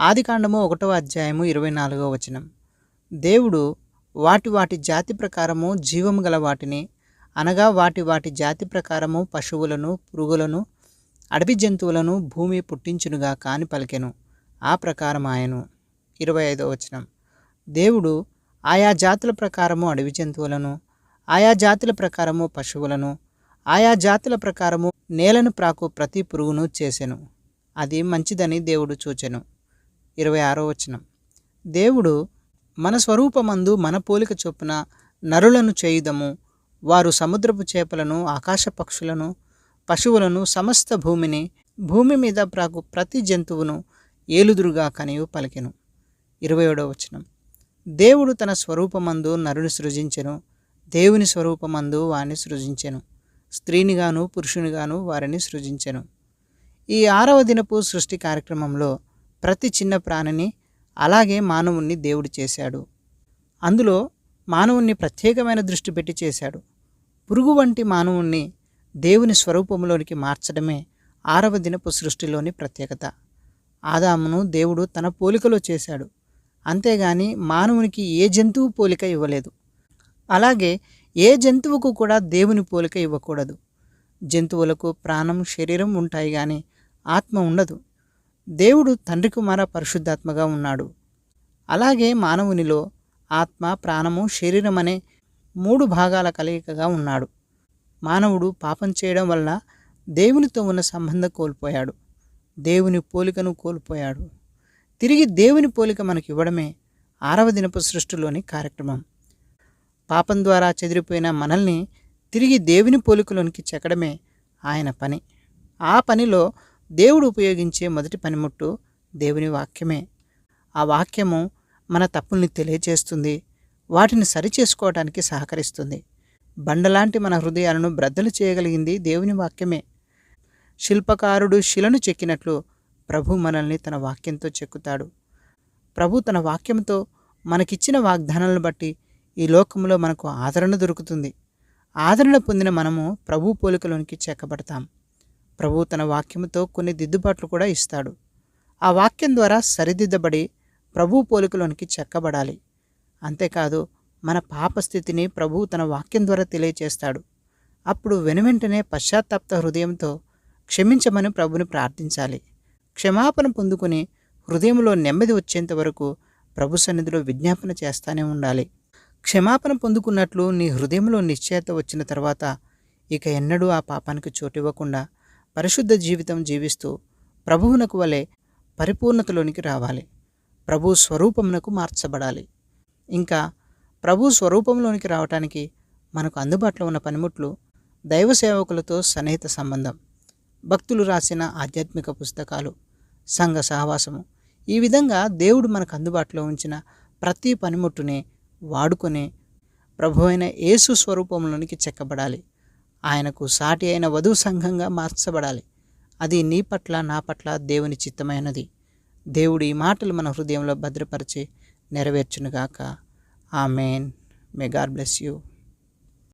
ఆదికాండము ఒకటవ అధ్యాయము ఇరవై నాలుగవ వచనం. దేవుడు వాటి వాటి జాతి ప్రకారము జీవము గల వాటిని అనగా వాటి వాటి జాతి ప్రకారము పశువులను పురుగులను అడవి జంతువులను భూమి పుట్టించునుగా కాని పలికెను. ఆ ప్రకారం ఆయను ఇరవై ఐదవ వచనం. దేవుడు ఆయా జాతుల ప్రకారము అడవి జంతువులను ఆయా జాతుల ప్రకారము పశువులను ఆయా జాతుల ప్రకారము నేలను ప్రాకు ప్రతి పురుగును చేసెను. అది మంచిదని దేవుడు చూచెను. ఇరవై ఆరో వచనం. దేవుడు మన స్వరూపమందు మన పోలిక చొప్పున నరులను చేయుదము. వారు సముద్రపు చేపలను ఆకాశ పక్షులను పశువులను సమస్త భూమిని భూమి మీద ప్రాకు ప్రతి జంతువును ఏలుదురుగా కనియు పలికెను. ఇరవై ఏడవ వచనం. దేవుడు తన స్వరూపమందు నరుని సృజించెను. దేవుని స్వరూపమందు వారిని సృజించెను. స్త్రీనిగాను పురుషునిగాను వారిని సృజించెను. ఈ ఆరవ దినపు సృష్టి కార్యక్రమంలో ప్రతి చిన్న ప్రాణిని అలాగే మానవుణ్ణి దేవుడు చేశాడు. అందులో మానవుణ్ణి ప్రత్యేకమైన దృష్టి పెట్టి చేశాడు. పురుగు వంటి మానవుణ్ణి దేవుని స్వరూపంలోనికి మార్చడమే ఆరవ దినపు సృష్టిలోని ప్రత్యేకత. ఆదామును దేవుడు తన పోలికలో చేశాడు. అంతేగాని మానవునికి ఏ జంతువు పోలిక ఇవ్వలేదు. అలాగే ఏ జంతువుకు కూడా దేవుని పోలిక ఇవ్వకూడదు. జంతువులకు ప్రాణం శరీరం ఉంటాయి కానీ ఆత్మ ఉండదు. దేవుడు తండ్రి కుమార పరిశుద్ధాత్మగా ఉన్నాడు. అలాగే మానవునిలో ఆత్మ ప్రాణము శరీరం అనే మూడు భాగాల కలయికగా ఉన్నాడు. మానవుడు పాపం చేయడం వల్ల దేవునితో ఉన్న సంబంధం కోల్పోయాడు. దేవుని పోలికను కోల్పోయాడు. తిరిగి దేవుని పోలిక మనకి ఇవ్వడమే ఆరవ దినపు సృష్టిలోని కార్యక్రమం. పాపం ద్వారా చెదిరిపోయిన మనల్ని తిరిగి దేవుని పోలికలోనికి చెక్కడమే ఆయన పని. ఆ పనిలో దేవుడు ఉపయోగించే మొదటి పనిముట్టు దేవుని వాక్యమే. ఆ వాక్యము మన తప్పుల్ని తెలియజేస్తుంది వాటిని సరిచేసుకోవడానికి సహకరిస్తుంది. బండలాంటి మన హృదయాలను బ్రద్దలు చేయగలిగింది దేవుని వాక్యమే. శిల్పకారుడు శిలను చెక్కినట్లు ప్రభు మనల్ని తన వాక్యంతో చెక్కుతాడు. ప్రభు తన వాక్యంతో మనకిచ్చిన వాగ్దానాలను బట్టి ఈ లోకంలో మనకు ఆదరణ దొరుకుతుంది. ఆదరణ పొందిన మనము ప్రభు పోలికలోనికి చెక్కబడతాం ప్రభు తన వాక్యముతో కొన్ని దిద్దుబాట్లు కూడా ఇస్తాడు. ఆ వాక్యం ద్వారా సరిదిద్దబడి ప్రభు పోలికలోనికి చెక్కబడాలి. అంతేకాదు మన పాపస్థితిని ప్రభువు ప్రభు తన వాక్యం ద్వారా తెలియచేస్తాడు. అప్పుడు వెనువెంటనే పశ్చాత్తాప్త హృదయంతో క్షమించమని ప్రభుని ప్రార్థించాలి. క్షమాపణ పొందుకుని హృదయంలో నెమ్మది వచ్చేంత వరకు ప్రభు సన్నిధిలో విజ్ఞాపన చేస్తానే ఉండాలి. క్షమాపణ పొందుకున్నట్లు నీ హృదయంలో నిశ్చయత వచ్చిన తర్వాత ఇక ఎన్నడూ ఆ పాపానికి చోటివ్వకుండా పరిశుద్ధ జీవితం జీవిస్తూ ప్రభువునకు వలె పరిపూర్ణతలోనికి రావాలి. ప్రభు స్వరూపమునకు మార్చబడాలి. ఇంకా ప్రభు స్వరూపంలోనికి రావటానికి మనకు అందుబాటులో ఉన్న పనిముట్లు దైవ సేవకులతో సన్నిహిత సంబంధం. భక్తులు రాసిన ఆధ్యాత్మిక పుస్తకాలు సంఘ సహవాసము ఈ విధంగా దేవుడు మనకు అందుబాటులో ఉంచిన ప్రతి పనిముట్టుని వాడుకొని ప్రభు అయిన యేసు స్వరూపంలోనికి చెక్కబడాలి. ఆయనకు సాటి అయిన వధువు సంఘంగా మార్చబడాలి. అది నీ పట్ల నా పట్ల దేవుని చిత్తమైనది. దేవుడు ఈ మాటలు మన హృదయంలో భద్రపరిచి నెరవేర్చునుగాక. Amen. May God bless you.